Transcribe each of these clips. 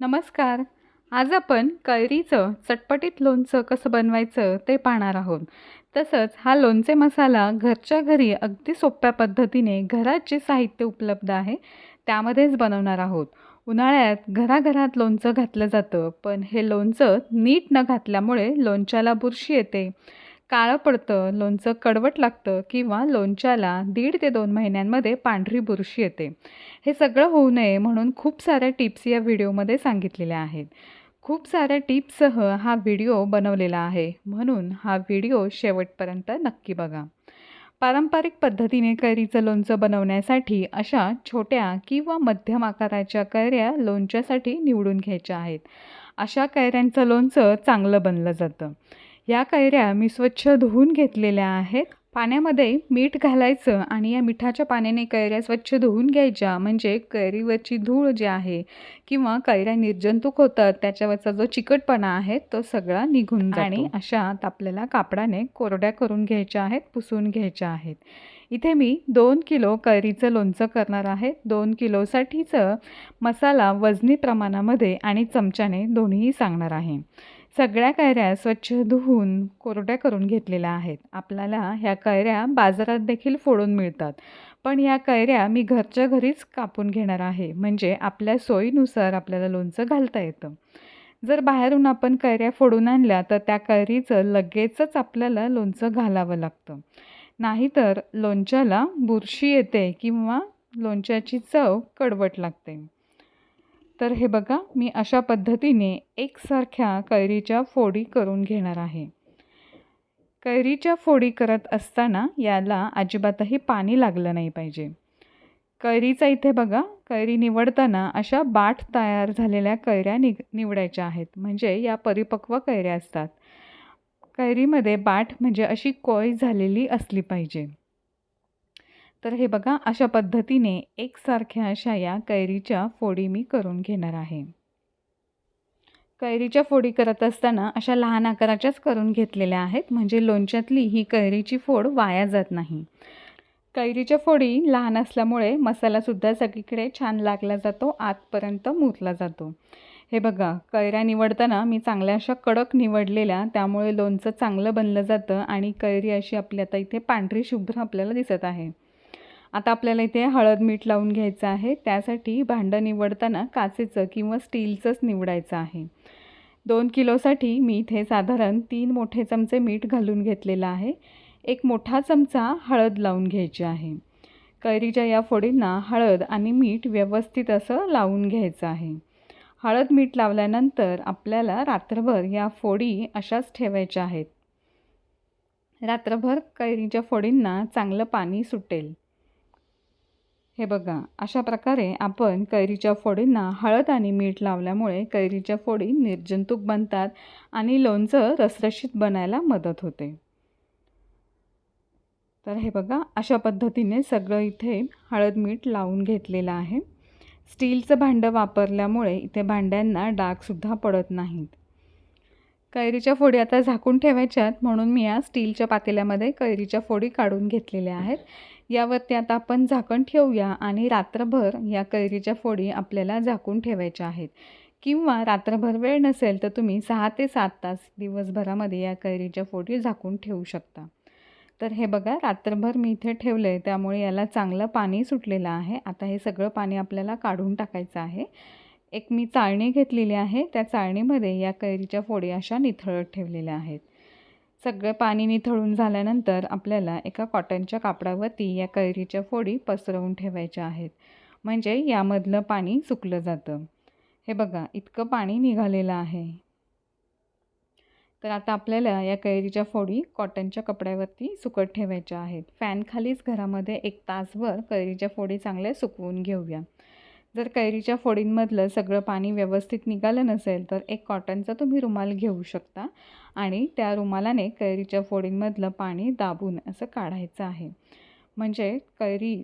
नमस्कार. आज आपण कैरीचं चटपटीत लोणचं कसं बनवायचं ते पाहणार आहोत. तसंच हा लोणचे मसाला घरच्या घरी अगदी सोप्या पद्धतीने घरात जे साहित्य उपलब्ध आहे त्यामध्येच बनवणार आहोत. उन्हाळ्यात घराघरात लोणचं घातलं जातं पण हे लोणचं नीट न घातल्यामुळे लोणच्याला बुरशी येते. काळं पडतं लोणचं कडवट लागतं किंवा लोणच्याला दीड ते दोन महिन्यांमध्ये पांढरी बुरशी येते. हे सगळं होऊ नये म्हणून खूप साऱ्या टिप्स या व्हिडिओमध्ये सांगितलेल्या आहेत. खूप साऱ्या टिप्ससह हा व्हिडिओ बनवलेला आहे म्हणून हा व्हिडिओ शेवटपर्यंत नक्की बघा. पारंपरिक पद्धतीने कैरीचं लोणचं बनवण्यासाठी अशा छोट्या किंवा मध्यम आकाराच्या कैऱ्या लोणच्यासाठी निवडून घ्यायच्या आहेत. अशा कैऱ्यांचं लोणचं चांगलं बनलं जातं. या कैऱ्या मी स्वच्छ धुवून घेतलेल्या आहेत. पाण्यामध्ये मीठ घालायचं आणि या मिठाच्या पाण्याने कैऱ्या स्वच्छ धुवून घ्यायच्या. म्हणजे कैरीवरची धूळ जी आहे किंवा कैऱ्या निर्जंतुक होतात त्याच्यावरचा जो चिकटपणा आहे तो सगळा निघून आणि अशात आपल्याला कापडाने कोरड्या करून घ्यायच्या आहेत पुसून घ्यायच्या आहेत. इथे मी दोन किलो कैरीचं लोणचं करणार आहे. दोन किलोसाठीचं मसाला वजनी प्रमाणामध्ये आणि चमच्याने दोन्हीही सांगणार आहे. सगळ्या कैऱ्या स्वच्छ धुवून कोरड्या करून घेतलेल्या आहेत. आपल्याला ह्या कैऱ्या बाजारात देखील फोडून मिळतात. पण ह्या कैऱ्या मी घरच्या घरीच कापून घेणार आहे. म्हणजे आपल्या सोयीनुसार आपल्याला लोणचं घालता येतं. जर बाहेरून आपण कैऱ्या फोडून आणल्या तर त्या कैरीचं लगेचच आपल्याला लोणचं घालावं लागतं. नाहीतर लोणच्याला बुरशी येते किंवा लोणच्याची चव कडवट लागते. तर हे बघा मी अशा पद्धतीने एकसारख्या कैरीच्या फोडी करून घेणार आहे. कैरीच्या फोडी करत असताना याला अजिबातही पाणी लागलं नाही पाहिजे. कैरीचा इथे बघा कैरी निवडताना अशा बाठ तयार झालेल्या कैऱ्या निग निवडायच्या आहेत. म्हणजे या परिपक्व कैऱ्या असतात. कैरीमध्ये बाठ म्हणजे अशी कोय झालेली असली पाहिजे. तर हे बघा अशा पद्धतीने एकसारख्या अशा या कैरीच्या फोडी मी करून घेणार आहे. कैरीच्या फोडी करत असताना अशा लहान आकाराच्याच करून घेतलेल्या आहेत म्हणजे लोणच्यातली ही कैरीची फोड वाया जात नाही. कैरीच्या फोडी लहान असल्यामुळे मसालासुद्धा सगळीकडे छान लागला जातो आतपर्यंत मुरला जातो. हे बघा कैऱ्या निवडताना मी चांगल्या अशा कडक निवडलेल्या त्यामुळे लोणचं चांगलं बनलं जातं आणि कैरी अशी आपली आता इथे पांढरी शुभ्र आपल्याला दिसत आहे. आता आपल्याला इथे हळद मीठ लावून घ्यायचं आहे. त्यासाठी भांडं निवडताना काचेचं किंवा स्टीलचंच निवडायचं आहे. दोन किलोसाठी मी इथे साधारण तीन मोठे चमचे मीठ घालून घेतलेलं आहे. एक मोठा चमचा हळद लावून घ्यायची आहे. कैरीच्या या फोडींना हळद आणि मीठ व्यवस्थित असं लावून घ्यायचं आहे. हळद मीठ लावल्यानंतर आपल्याला रात्रभर या फोडी अशाच ठेवायच्या आहेत. रात्रभर कैरीच्या फोडींना चांगलं पाणी सुटेल. हे बघा अशा प्रकारे आपण कैरीच्या फोडींना हळद आणि मीठ लावल्यामुळे कैरीच्या फोडी निर्जंतुक बनतात आणि लोणचं रसरशीत बनायला मदत होते. तर हे बघा अशा पद्धतीने सगळं इथे हळद मीठ लावून घेतलेलं आहे. स्टीलचं भांडं वापरल्यामुळे इथे भांड्यांना डागसुद्धा पडत नाहीत. कैरीच्या फोडी आता झाकून ठेवायच्यात म्हणून मी या स्टीलच्या पातेल्यामध्ये कैरीच्या फोडी काढून घेतलेल्या आहेत. यावरती आता आपण झाकण ठेवूया आणि रात्रभर या कैरीच्या फोडी आपल्याला झाकून ठेवायच्या आहेत. किंवा रात्रभर वेळ नसेल तर तुम्ही सहा ते सात तास दिवसभरामध्ये या कैरीच्या फोडी झाकून ठेवू शकता. तर हे बघा रात्रभर मी इथे ठेवलं आहे त्यामुळे याला चांगलं पाणी सुटलेलं आहे. आता हे सगळं पाणी आपल्याला काढून टाकायचं आहे. एक मी चाळणी घेतलेली आहे. त्या चाळणीमध्ये या कैरीच्या फोडी अशा निथळत ठेवलेल्या आहेत. सगळं पाणी निथळून झाल्यानंतर आपल्याला एका कॉटनच्या कापडावरती या कैरीच्या फोडी पसरवून ठेवायच्या आहेत. म्हणजे यामधलं पाणी सुकलं जातं. हे बघा इतकं पाणी निघालेलं आहे. तर आता आपल्याला या कैरीच्या फोडी कॉटनच्या कपड्यावरती सुकत ठेवायच्या आहेत. फॅनखालीच घरामध्ये एक तासभर कैरीच्या फोडी चांगल्या सुकवून घेऊया. जर कैरीच्या फोडींमधलं सगळं पाणी व्यवस्थित निघालं नसेल तर एक कॉटनचा तुम्ही रुमाल घेऊ शकता आणि त्या रुमालाने कैरीच्या फोडींमधलं पाणी दाबून असं काढायचं आहे. म्हणजे कैरी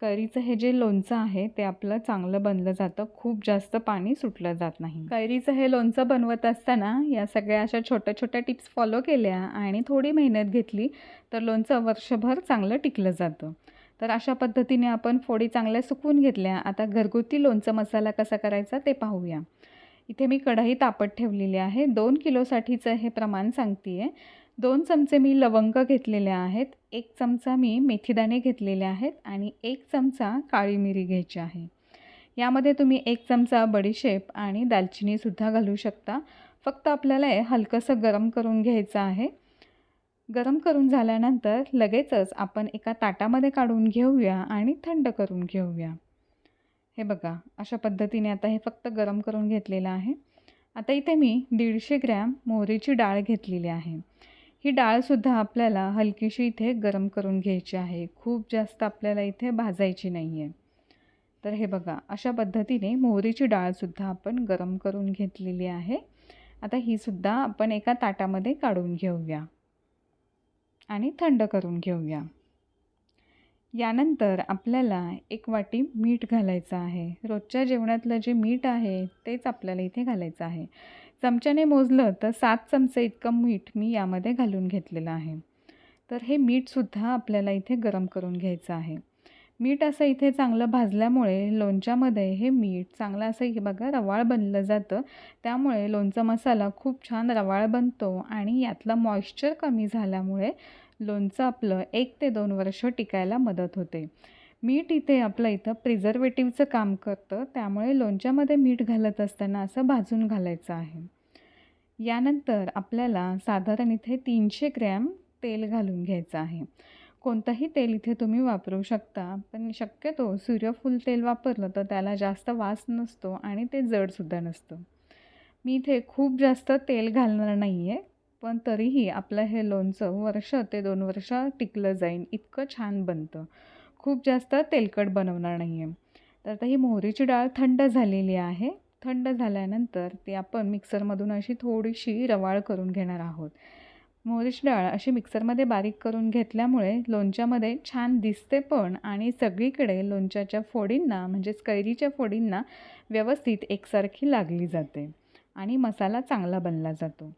कैरीचं हे जे लोणचं आहे ते आपलं चांगलं बनलं जातं. खूप जास्त पाणी सुटलं जात नाही. कैरीचं हे लोणचं बनवत असताना या सगळ्या अशा छोट्या छोट्या टिप्स फॉलो केल्या आणि थोडी मेहनत घेतली तर लोणचं वर्षभर चांगलं टिकलं जातं. तर अशा पद्धतीने आपण फोडी चांगल्या सुकवून घेतल्या. आता घरगुती लोणचं मसाला कसा करायचा ते पाहूया. इथे मी कढई तापत ठेवलेली आहे. दोन किलोसाठीचं हे प्रमाण सांगते आहे दोन चमचे मी लवंग घेतलेले आहेत. एक चमचा मी मेथीदाणे घेतलेले आहेत आणि एक चमचा काळी मिरी घ्यायची आहे. यामध्ये तुम्ही एक चमचा बडीशेप आणि दालचिनीसुद्धा घालू शकता. फक्त आपल्याला हे हलकंसं गरम करून घ्यायचं आहे. गरम करून झाल्यानंतर लगेचच आपण एका ताटामध्ये काढून घेऊया आणि थंड करून घेऊया. हे बघा अशा पद्धतीने आता हे फक्त गरम करून घेतलेलं आहे. आता इथे मी दीडशे ग्रॅम मोहरीची डाळ घेतलेली आहे. ही डाळसुद्धा आपल्याला हलकीशी इथे गरम करून घ्यायची आहे. खूप जास्त आपल्याला इथे भाजायची नाही आहे तर हे बघा अशा पद्धतीने मोहरीची डाळसुद्धा आपण गरम करून घेतलेली आहे. आता ही सुद्धा आपण एका ताटामध्ये काढून घेऊया. आणि थंड करून घेऊया. यानंतर आपल्याला एक वाटी मीठ घालायचं आहे. रोजच्या जेवणातलं जे मीठ आहे तेच आपल्याला इथे घालायचं आहे. चमच्याने मोजलं तर सात चमचे इतकं मीठ मी यामध्ये घालून घेतलेलं आहे. तर हे मीठसुद्धा आपल्याला इथे गरम करून घ्यायचं आहे. मीठ असं इथे चांगलं भाजल्यामुळे लोणच्यामध्ये हे मीठ चांगलं असं हे बघा रवाळ बनलं जातं. त्यामुळे लोणचा मसाला खूप छान रवाळ बनतो आणि यातलं मॉइश्चर कमी झाल्यामुळे लोणचं आपलं एक ते दोन वर्ष टिकायला मदत होते. मीठ इथे आपलं इथं प्रिझर्वेटिव्हचं काम करतं. त्यामुळे लोणच्यामध्ये मीठ घालत असताना असं भाजून घालायचं आहे. यानंतर आपल्याला साधारण इथे तीनशे ग्रॅम तेल घालून घ्यायचं आहे. कोणतंही तेल इथे तुम्ही वापरू शकता. पण शक्यतो सूर्यफूल तेल वापरलं तर त्याला जास्त वास नसतो आणि ते जडसुद्धा नसतं. मी इथे खूप जास्त तेल घालणार नाही आहे पण तरीही आपलं हे लोणचं वर्ष ते दोन वर्ष टिकलं जाईल इतकं छान बनतं. खूप जास्त तेलकट बनवणार नाही आहे तर आता ही मोहरीची डाळ थंड झालेली आहे. थंड झाल्यानंतर ती आपण मिक्सरमधून अशी थोडीशी रवाळ करून घेणार आहोत. मोरीश डाळ अशी मिक्सरमध्ये बारीक करून घेतल्यामुळे लोणच्यामध्ये छान दिसते पण आणि सगळीकडे लोणच्याच्या फोडींना म्हणजेच कैरीच्या फोडींना व्यवस्थित एकसारखी लागली जाते आणि मसाला चांगला बनला जातो.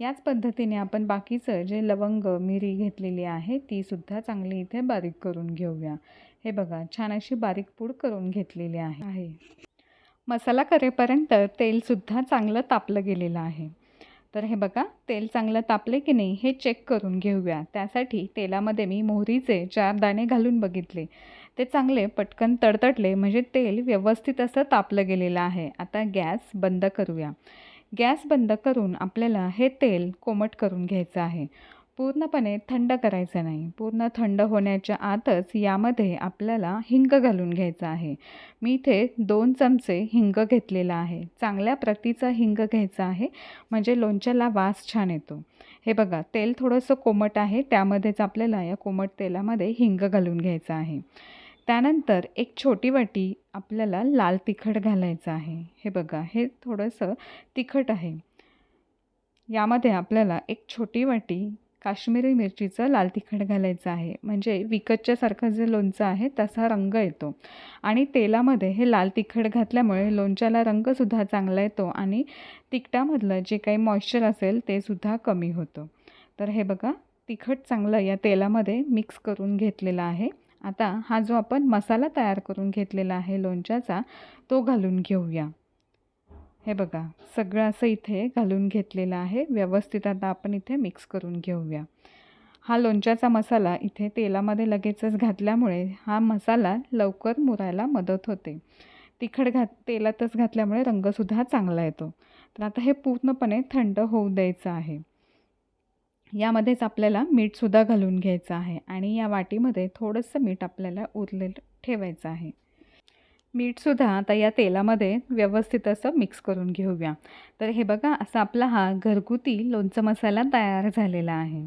याच पद्धतीने आपण बाकीचं जे लवंग मिरी घेतलेली आहे तीसुद्धा चांगली इथे बारीक करून घेऊया. हे बघा छान अशी बारीक पूड करून घेतलेली आहे. मसाला करेपर्यंत तेलसुद्धा चांगलं तापलं गेलेलं आहे. तर हे बघा तेल चांगलं तापले की नाही हे चेक करून घेऊया. त्यासाठी तेलामध्ये मी मोहरीचे चार दाणे घालून बघितले. ते चांगले पटकन तडतडले म्हणजे तेल व्यवस्थित असं तापलं गेलेलं आहे. आता गॅस बंद करूया. गॅस बंद करून आपल्याला हे तेल कोमट करून घ्यायचं आहे. पूर्णपणे थंड करायचं नाही. पूर्ण थंड होण्याच्या आतच यामध्ये आपल्याला हिंग घालून घ्यायचं आहे. मी इथे दोन चमचे हिंग घेतलेला आहे. चांगल्या प्रतीचा हिंग घ्यायचा आहे. म्हणजे लोणच्याला वास छान येतो. हे बघा तेल थोडंसं कोमट आहे. त्यामध्येच आपल्याला या कोमट तेलामध्ये हिंग घालून घ्यायचं आहे. त्यानंतर एक छोटी वाटी आपल्याला लाल तिखट घालायचं आहे. हे बघा हे थोडंसं तिखट आहे. यामध्ये आपल्याला एक छोटी वाटी काश्मीरी मिरचीचं लाल तिखट घालायचं आहे. म्हणजे विकतच्यासारखं जे लोणचं आहे तसा रंग येतो. आणि तेलामध्ये हे लाल तिखट घातल्यामुळे लोणच्याला रंगसुद्धा चांगला येतो आणि तिखटामधलं जे काही मॉइश्चर असेल ते सुद्धा कमी होतं. तर हे बघा तिखट चांगलं या तेलामध्ये मिक्स करून घेतलेलं आहे. आता हा जो आपण मसाला तयार करून घेतलेला आहे लोणच्याचा तो घालून घेऊया. हे बघा सगळं असं इथे घालून घेतलेलं आहे. व्यवस्थित आता आपण इथे मिक्स करून घेऊया. हा लोणच्याचा मसाला इथे तेलामध्ये लगेचच घातल्यामुळे हा मसाला लवकर मुरायला मदत होते. तिखट घात तेलातच घातल्यामुळे रंगसुद्धा चांगला येतो. तर आता हे पूर्णपणे थंड होऊ द्यायचं आहे. यामध्येच आपल्याला मीठसुद्धा घालून घ्यायचं आहे आणि या वाटीमध्ये थोडंसं मीठ आपल्याला उरलेलं ठेवायचं आहे. मीठसुद्धा आता या तेलामध्ये व्यवस्थित असं मिक्स करून घेऊया. तर हे बघा असा आपला हा घरगुती लोणचं मसाला तयार झालेला आहे.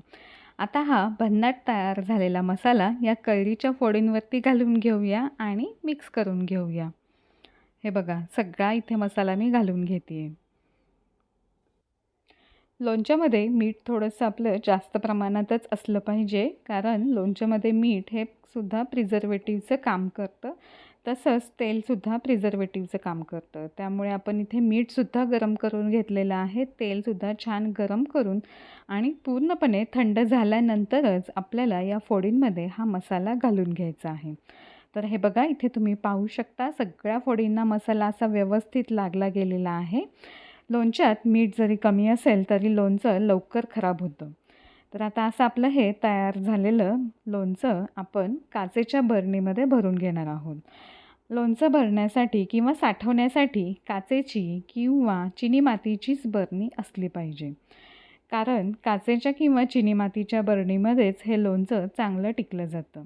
आता हा भन्नाट तयार झालेला मसाला या कैरीच्या फोडींवरती घालून घेऊया आणि मिक्स करून घेऊया. हे बघा सगळा इथे मसाला मी घालून घेते लोणच्यामध्ये मीठ थोडंसं आपलं जास्त प्रमाणातच असलं पाहिजे कारण लोणच्यामध्ये मीठ हे सुद्धा प्रिझर्वेटिव्हचं काम करतं. तसंच तेलसुद्धा प्रिझर्वेटिव्हचं काम करतं. त्यामुळे आपण इथे मीठसुद्धा गरम करून घेतलेलं आहे. तेलसुद्धा छान गरम करून आणि पूर्णपणे थंड झाल्यानंतरच आपल्याला या फोडींमध्ये हा मसाला घालून घ्यायचा आहे. तर हे बघा इथे तुम्ही पाहू शकता सगळ्या फोडींना मसाला असा व्यवस्थित लागला गेलेला आहे. लोणच्यात मीठ जरी कमी असेल तरी लोणचं लवकर खराब होतं. तर आता असं आपलं हे तयार झालेलं लोणचं आपण काचेच्या बरणीमध्ये भरून घेणार आहोत. लोणचं भरण्यासाठी किंवा साठवण्यासाठी काचेची किंवा चिनी मातीचीच बरणी असली पाहिजे. कारण काचेच्या किंवा चिनी मातीच्या बरणीमध्येच हे लोणचं चांगलं टिकलं जातं.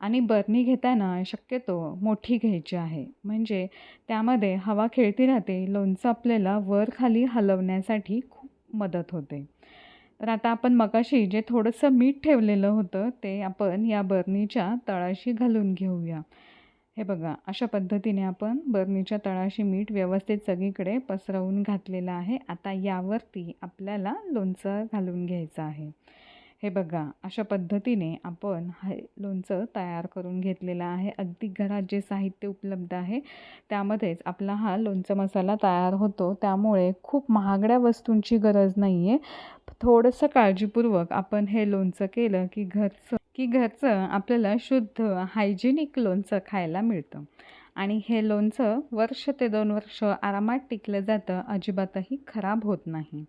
आणि बरणी घेताना शक्यतो मोठी घ्यायची आहे. म्हणजे त्यामध्ये हवा खेळती राहते लोणचं आपल्याला वर खाली हलवण्यासाठी खूप मदत होते. तर आता आपण मगाशी जे थोडंसं मीठ ठेवलेलं होतं ते आपण या बरणीच्या तळाशी घालून घेऊया. हे बघा अशा पद्धतीने आपण बरणीच्या तळाशी मीठ व्यवस्थित सगळीकडे पसरवून घातलेलं आहे. आता यावरती आपल्याला लोणचं घालून घ्यायचं आहे. हे बघा अशा पद्धतीने आपण हे लोणचं तयार करून घेतलेलं आहे. अगदी घरात जे साहित्य उपलब्ध आहे त्यामध्येच आपला हा लोणचं मसाला तयार होतो. त्यामुळे खूप महागड्या वस्तूंची गरज नाही आहे थोडंसं काळजीपूर्वक आपण हे लोणचं केलं की घरचं की घरचं आपल्याला शुद्ध हायजेनिक लोणचं खायला मिळतं. आणि हे लोणचं वर्ष ते दोन वर्ष आरामात टिकलं जातं अजिबातही खराब होत नाही.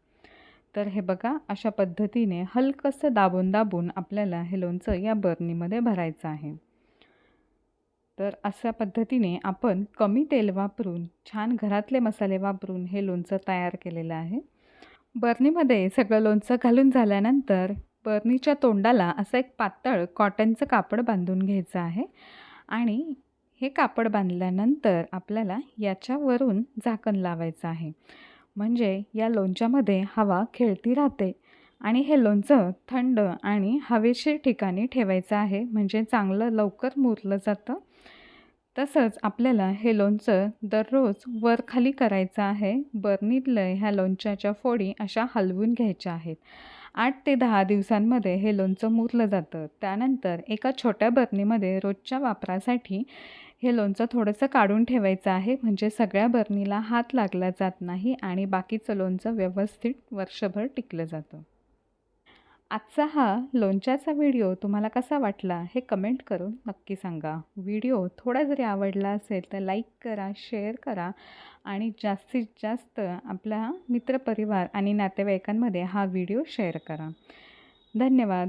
तर हे बघा अशा पद्धतीने हलकंसं दाबून दाबून आपल्याला हे लोणचं या बर्नीमध्ये भरायचं आहे. तर अशा पद्धतीने आपण कमी तेल वापरून छान घरातले मसाले वापरून हे लोणचं तयार केलेलं आहे. बर्नीमध्ये सगळं लोणचं घालून झाल्यानंतर बर्नीच्या तोंडाला असं एक पातळ कॉटनचं कापड बांधून घ्यायचं आहे. आणि हे कापड बांधल्यानंतर आपल्याला याच्यावरून झाकण लावायचं आहे. म्हणजे या लोणच्यामध्ये हवा खेळती राहते. आणि हे लोणचं थंड आणि हवेशीर ठिकाणी ठेवायचं आहे. म्हणजे चांगलं लवकर मुरलं जातं. तसंच आपल्याला हे लोणचं दररोज वर खाली करायचं आहे. बर्नीतलं ह्या लोणच्याच्या फोडी अशा हलवून घ्यायच्या आहेत. आठ ते दहा दिवसांमध्ये हे लोणचं मुरलं जातं. त्यानंतर एका छोट्या बर्नीमध्ये रोजच्या वापरासाठी हे लोणचं थोडंसं काढून ठेवायचं आहे. म्हणजे सगळ्या बर्नीला हात लागला जात नाही आणि बाकीचं लोणचं व्यवस्थित वर्षभर टिकलं जातं. आजचा हा लोणच्याचा व्हिडिओ तुम्हाला कसा वाटला हे कमेंट करून नक्की सांगा. व्हिडिओ थोडा जरी आवडला असेल तर लाईक करा शेअर करा आणि जास्तीत जास्त आपला मित्रपरिवार आणि नातेवाईकांमध्ये हा व्हिडिओ शेअर करा. धन्यवाद.